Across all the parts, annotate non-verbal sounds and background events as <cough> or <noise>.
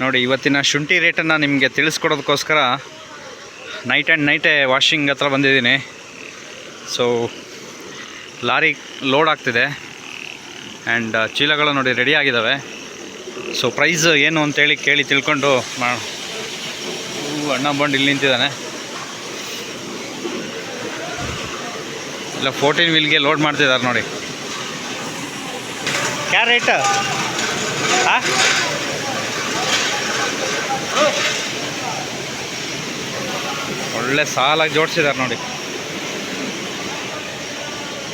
ನೋಡಿ, ಇವತ್ತಿನ ಶುಂಠಿ ರೇಟನ್ನು ನಿಮಗೆ ತಿಳಿಸ್ಕೊಡೋದಕ್ಕೋಸ್ಕರ ನೈಟ್ ಆ್ಯಂಡ್ ನೈಟೇ ವಾಷಿಂಗ್ ಹತ್ರ ಬಂದಿದ್ದೀನಿ. ಸೊ ಲಾರಿ ಲೋಡ್ ಆಗ್ತಿದೆ. ಆ್ಯಂಡ್ ಚೀಲಗಳು ನೋಡಿ ರೆಡಿ ಆಗಿದ್ದಾವೆ ಸೊ ಪ್ರೈಸ್ ಏನು ಅಂತೇಳಿ ಕೇಳಿ ತಿಳ್ಕೊಂಡು ಮಾ ಅಣ್ಣ ಬಂಡು ಇಲ್ಲಿ ನಿಂತಿದ್ದಾನೆ. ಇಲ್ಲ ಫೋರ್ಟೀನ್ ವೀಲ್ಗೆ ಲೋಡ್ ಮಾಡ್ತಿದ್ದಾರೆ ನೋಡಿ. ಕ್ಯಾ ರೇಟ್ ಹಾಂ ಒಳ್ಳೆ ಸಾಲಾಗಿ ಜೋಡಿಸಿದ್ದಾರೆ ನೋಡಿ.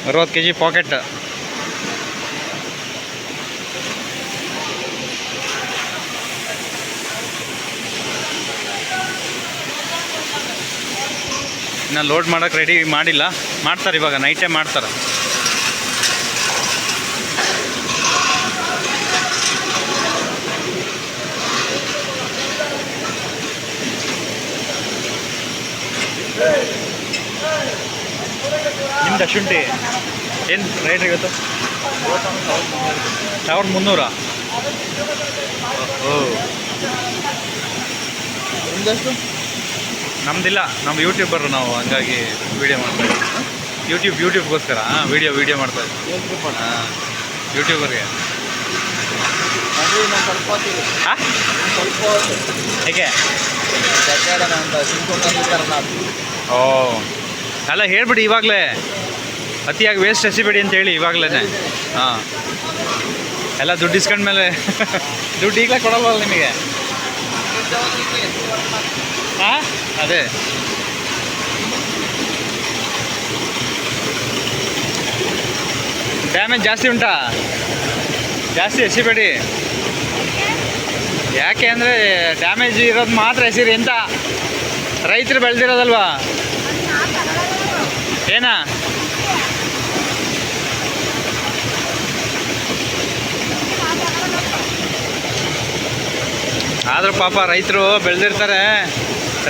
ಅರವತ್ತು ಕೆ ಜಿ ಪಾಕೆಟ್ ಇನ್ನು ಲೋಡ್ ಮಾಡೋಕ್ಕೆ ರೆಡಿ ಮಾಡಿಲ್ಲ. ಮಾಡ್ತಾರೆ ಇವಾಗ ನೈಟೇ ಮಾಡ್ತಾರೆ. ನಿಮ್ದು ಶುಂಠಿ ಏನು ರೇಟ್ ಇವತ್ತು? ಸಾವಿರದ ಮುನ್ನೂರ? ಓ ನಿಮ್ದಷ್ಟು? ನಮ್ದಿಲ್ಲ ನಮ್ಮ ಯೂಟ್ಯೂಬರು ನಾವು ಹಂಗಾಗಿ ವೀಡಿಯೋ ಮಾಡ್ತಾ ಇದ್ದೀವಿ. ಯೂಟ್ಯೂಬ್ ಯೂಟ್ಯೂಬ್ಗೋಸ್ಕರ ಹಾಂ ವೀಡಿಯೋ ವೀಡಿಯೋ ಮಾಡ್ತಾ ಇದ್ದೀವಿ. ಹಾಂ ಯೂಟ್ಯೂಬರ್ಗೆ. ಹೇಗೆ? ಅಂತ ಓ ಅಲ್ಲ ಹೇಳ್ಬಿಡಿ ಇವಾಗಲೇ. ಅತಿಯಾಗಿ ವೇಸ್ಟ್ ಹಸಿಬೇಡಿ ಅಂತ ಹೇಳಿ ಇವಾಗಲೇ ಹಾಂ. ಎಲ್ಲ ದುಡ್ಡು ಇಸ್ಕೊಂಡ್ಮೇಲೆ <laughs> ದುಡ್ಡು ಈಗಲೇ ಕೊಡಲ್ವಲ್ಲ ನಿಮಗೆ? ಹಾಂ? ಅದೇ. ಡ್ಯಾಮೇಜ್ ಜಾಸ್ತಿ ಉಂಟಾ? ಜಾಸ್ತಿ ಎಸಿಬೇಡಿ. ಯಾಕೆ ಅಂದರೆ ಡ್ಯಾಮೇಜ್ ಇರೋದು ಮಾತ್ರ ಎಸಿರಿ ಅಂತ. ರೈತರು ಬೆಳೆದಿರೋದಲ್ವಾ? ಏನಾ? ಆದರೂ ಪಾಪ ರೈತರು ಬೆಳೆದಿರ್ತಾರೆ.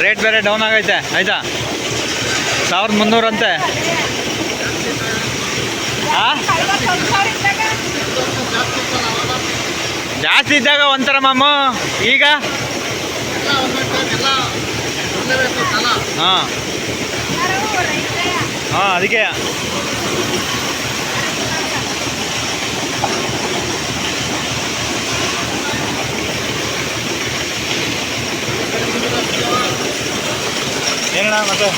ರೇಟ್ ಬೇರೆ ಡೌನ್ ಆಗೈತೆ, ಆಯ್ತಾ? ಸಾವಿರದ ಮುನ್ನೂರಂತೆ ಅಂತೆ ಜಾಸ್ತಿ ಇದ್ದಾಗ ಒಂಥರ ಮಾಮು. ಈಗ? ಹಾಂ. ಹಾಂ ಅದಕ್ಕೆ. ಏನಣ್ಣ ಮತ್ತೆ?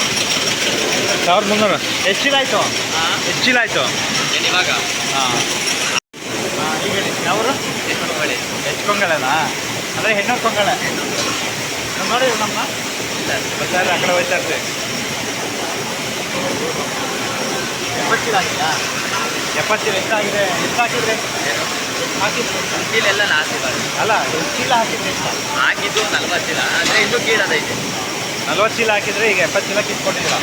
ಸಾವಿರದ ಮುನ್ನೂರು. ಎಷ್ಟು ಚೀಲ ಆಯಿತು? ಎಷ್ಟು ಚೀಲ ಆಯಿತು? ಇವಾಗ? ಹಾಂ. ಈಗ ಹೇಳಿ. ಯಾವರು? ಹೆಚ್ಚು ಕೊಂಗಳೆನಾ? ಅಂದರೆ ಹೆಣ್ಣು ಕೊಂಗಳೆ. ನೋಡಿ ನಮ್ಮ ಬಜಾರ್ ಆ ಕಡೆ ಹೋಯ್ತಾ ಇರ್ತೇವೆ. ಎಪ್ಪತ್ತು ಚೀಲ ಆಗಿದೆ ಎಪ್ಪತ್ತು ಚೀಲ ಎಷ್ಟಾಗಿದೆ ಎಷ್ಟು ಹಾಕಿದ್ರೆ? ಹಾಕಿದ್ರು. ಚೀಲೆಲ್ಲ ಹಾಕಿದ್ದಾರೆ ಅಲ್ಲ ಒಂದು ಚೀಲ ಹಾಕಿದ್ರೆ ಎಷ್ಟು ಹಾಕಿದ್ದು ನಲ್ವತ್ತು ಚೀಲ ಅಂದರೆ ಇನ್ನೂ ಕೀಳದೈತೆ ನಲ್ವತ್ತು ಚೀಲ ಹಾಕಿದ್ರೆ ಈಗ ಎಪ್ಪತ್ತು ಚೀಲ ಕಿತ್ಕೊಂಡಿದ್ದೀರಾ?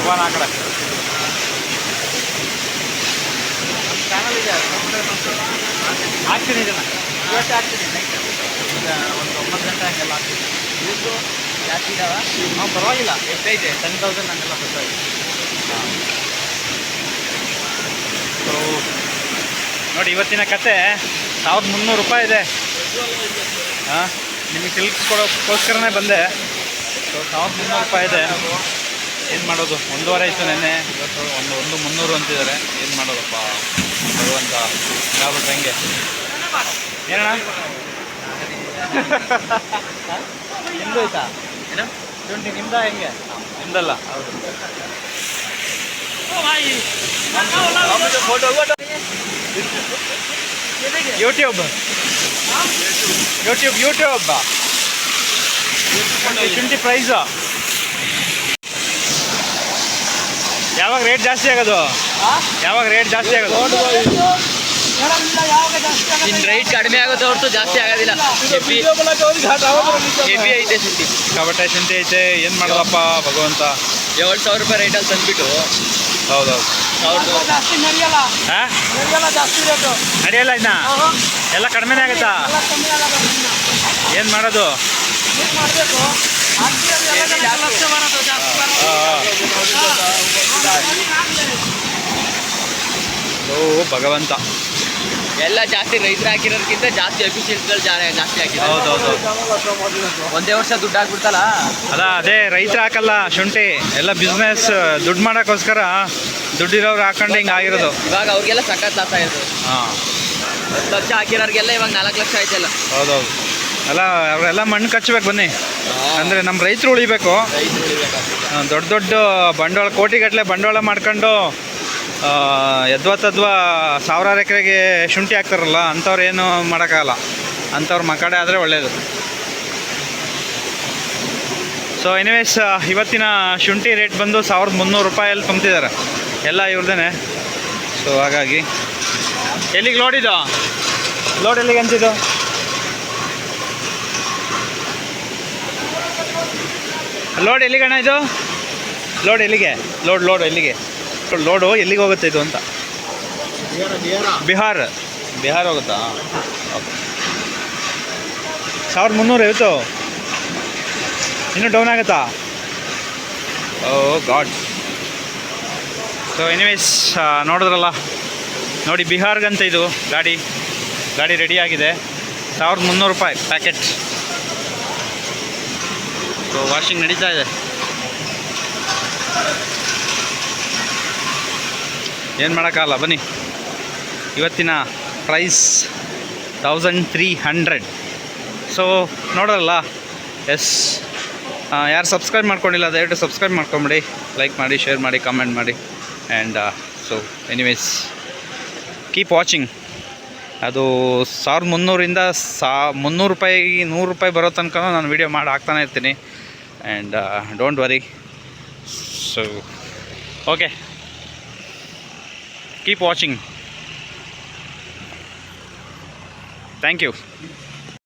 ಇವಾಗ ಆ ಕಡೆ. ಚಾನಲ್ ಇದೆ ಹಾಕ್ತೀನಿ ಇದನ್ನ. ಇವತ್ತು ಆಗ್ತೀನಿ ನೈಟ್ ಈಗ ಒಂದು ಒಂಬತ್ತು ಗಂಟೆ ಹಂಗೆಲ್ಲ ಆಗ್ತೀನಿ ಇದು ಜಾಸ್ತಿ ಇದಾವ? ನಾವು ಪರವಾಗಿಲ್ಲ. ಎಷ್ಟೈತೆ ಟೆನ್ ತೌಸಂಡ್ ಹಂಗೆಲ್ಲ ಬರ್ತಾಯಿದೆ ಸೊ ನೋಡಿ ಇವತ್ತಿನ ಕತೆ ಸಾವಿರದ ಮುನ್ನೂರು ರೂಪಾಯಿ ಇದೆ. ಹಾಂ ನಿಮಗೆ ತಿಳಿಸ್ಕೊಡೋಕ್ಕೋಸ್ಕರನೇ ಬಂದೆ. ಸೊ ಸಾವಿರದ ಮುನ್ನೂರು ರೂಪಾಯಿ ಇದೆ. ಏನು ಮಾಡೋದು? ಒಂದೂವರೆ ಆಯಿತು ನೆನ್ನೆ. ಇವತ್ತು ಒಂದು ಒಂದು ಮುನ್ನೂರು ಅಂತಿದ್ದಾರೆ. ಏನು ಮಾಡೋದಪ್ಪ? ಭಗವಂತ ಹಿಂಗಾಗ್ಬಿಟ್ರೆ ಹೆಂಗೆ ಏನಣ್ಣ? ನಿಮ್ದು ಆಯ್ತಾ? ಏನು? ಶುಂಠಿ ನಿಮ್ದ ಹೆಂಗೆ? ನಿಮ್ದಲ್ಲ? ಫೋಟೋ ಯೂಟ್ಯೂಬ್ ಯೂಟ್ಯೂಬ್ ಯೂಟ್ಯೂಬ್ ಶುಂಠಿ ಪ್ರೈಸು ಯಾವಾಗ ರೇಟ್ ಜಾಸ್ತಿ ಆಗೋದು? ಯಾವಾಗ ರೇಟ್ ಜಾಸ್ತಿ ಆಗುತ್ತೆ ಇನ್ನು ರೈಟ್ ಕಡಿಮೆ ಆಗುತ್ತೆ ಹೊರತು ಜಾಸ್ತಿ ಆಗೋದಿಲ್ಲ. ಹೆವಿ ಐತೆ ಶುಂಠಿ ಕಬಟ್ಟೆ ಶುಂಠಿ ಐತೆ ಏನು ಮಾಡೋದಪ್ಪ ಭಗವಂತ? ಏಳು ಸಾವಿರ ರೂಪಾಯಿ ರೇಟಲ್ಲಿ ತಂದ್ಬಿಟ್ಟು. ಹೌದೌದು. ನಡೆಯಲ್ಲ. ಇನ್ನ? ಎಲ್ಲ ಕಡಿಮೆನೇ ಆಗುತ್ತಾ? ಏನು ಮಾಡೋದು? ಓ ಭಗವಂತ. ಎಲ್ಲ ಜಾಸ್ತಿ ರೈತರು ಹಾಕಿರೋದಕ್ಕಿಂತ ಜಾಸ್ತಿ ಎಫಿಷಿಯನ್ಸ್ಗಳು ಜಾಸ್ತಿ ಹಾಕಿದ್ದಾರೆ. ಹೌದೌದು. ಒಂದೇ ವರ್ಷ ದುಡ್ಡು ಹಾಕ್ಬಿಡ್ತಲ್ಲ? ಅಲ್ಲ ಅದೇ ರೈತರು ಹಾಕಲ್ಲ ಶುಂಠಿ. ಎಲ್ಲ ಬಿಸ್ನೆಸ್ ದುಡ್ಡು ಮಾಡೋಕ್ಕೋಸ್ಕರ ದುಡ್ಡಿರೋರು ಹಾಕೊಂಡು ಹಿಂಗೆ ಆಗಿರೋದು. ಇವಾಗ ಅವ್ರಿಗೆಲ್ಲ ಸಕತ್ ಲಾಸ್ ಆಗಿರೋದು ಹಾಂ. ಹತ್ತು ಲಕ್ಷ ಹಾಕಿರೋರಿಗೆಲ್ಲ ಇವಾಗ ನಾಲ್ಕು ಲಕ್ಷ ಆಯ್ತಲ್ಲ. ಹೌದೌದು. ಅಲ್ಲ ಅವರೆಲ್ಲ ಮಣ್ಣು ಕಚ್ಚಬೇಕು ಬನ್ನಿ. ಅಂದರೆ ನಮ್ಮ ರೈತರು ಉಳಿಬೇಕು. ದೊಡ್ಡ ದೊಡ್ಡ ಬಂಡವಾಳ ಕೋಟಿಗಟ್ಟಲೆ ಬಂಡವಾಳ ಮಾಡ್ಕೊಂಡು ಯದ್ವಾ ತದ್ವಾ ಸಾವಿರಾರು ಎಕರೆಗೆ ಶುಂಠಿ ಹಾಕ್ತಾರಲ್ಲ ಅಂಥವ್ರು ಏನು ಮಾಡೋಕ್ಕಾಗಲ್ಲ. ಅಂಥವ್ರು ಮಕಡೆ ಆದರೆ ಒಳ್ಳೆಯದು ಸೊ ಎನಿವೇಸ್ ಇವತ್ತಿನ ಶುಂಠಿ ರೇಟ್ ಬಂದು ಸಾವಿರದ ಮುನ್ನೂರು ರೂಪಾಯಲ್ಲಿ ತುಂಬ್ತಿದ್ದಾರೆ. ಎಲ್ಲ ಇವ್ರದೇ ಸೊ ಹಾಗಾಗಿ. ಎಲ್ಲಿಗೆ ಲೋಡ್ ಇದು? ಲೋಡ್ ಎಲ್ಲಿಗೆ ಅಂತಿದ್ದು? ಲೋಡ್ ಎಲ್ಲಿಗೆ ಅಣ್ಣ ಇದು? ಲೋಡ್ ಎಲ್ಲಿಗೆ? ಲೋಡ್ ಲೋಡ್ ಎಲ್ಲಿಗೆ? ಲೋಡು ಎಲ್ಲಿಗೆ ಹೋಗುತ್ತೆ ಇದು ಅಂತ? ಬಿಹಾರ್. ಬಿಹಾರ್ ಹೋಗುತ್ತಾ? ಓಕೆ ಸಾವಿರದ ಮುನ್ನೂರು ಐವತ್ತು ಇನ್ನೂ ಡೌನ್ ಆಗುತ್ತಾ? ಓ ಗಾಡ್ ಸೊ ಎನಿವೇಸ್ ನೋಡಿದ್ರಲ್ಲ? ನೋಡಿ ಬಿಹಾರ್ಗಂತ ಇದು ಗಾಡಿ ಗಾಡಿ ರೆಡಿ ಆಗಿದೆ. ಸಾವಿರದ ಮುನ್ನೂರು ರೂಪಾಯಿ ಪ್ಯಾಕೆಟ್ ಸೊ ವಾಷಿಂಗ್ ನಡೀತಾ ಇದೆ. ಏನು ಮಾಡೋಕ್ಕಾಗಲ್ಲ, ಬನ್ನಿ. ಇವತ್ತಿನ price thousand three hundred so ನೋಡೋಲ್ಲ ಎಸ್ ಯಾರು ಸಬ್ಸ್ಕ್ರೈಬ್ ಮಾಡ್ಕೊಂಡಿಲ್ಲ, ದಯವಿಟ್ಟು ಸಬ್ಸ್ಕ್ರೈಬ್ ಮಾಡ್ಕೊಂಬಿಡಿ. ಲೈಕ್ ಮಾಡಿ ಶೇರ್ ಮಾಡಿ ಕಮೆಂಟ್ ಮಾಡಿ. And so anyways keep watching ಅದು ಸಾವಿರದ ಮುನ್ನೂರಿಂದ ಸಾ, ಮುನ್ನೂರು ರೂಪಾಯಿ, ನೂರು ರೂಪಾಯಿ ಬರೋ ತನಕ ನಾನು ವೀಡಿಯೋ ಮಾಡಿ, ಹಾಕ್ತಾನೆ ಇರ್ತೀನಿ. And don't worry so okay keep watching thank you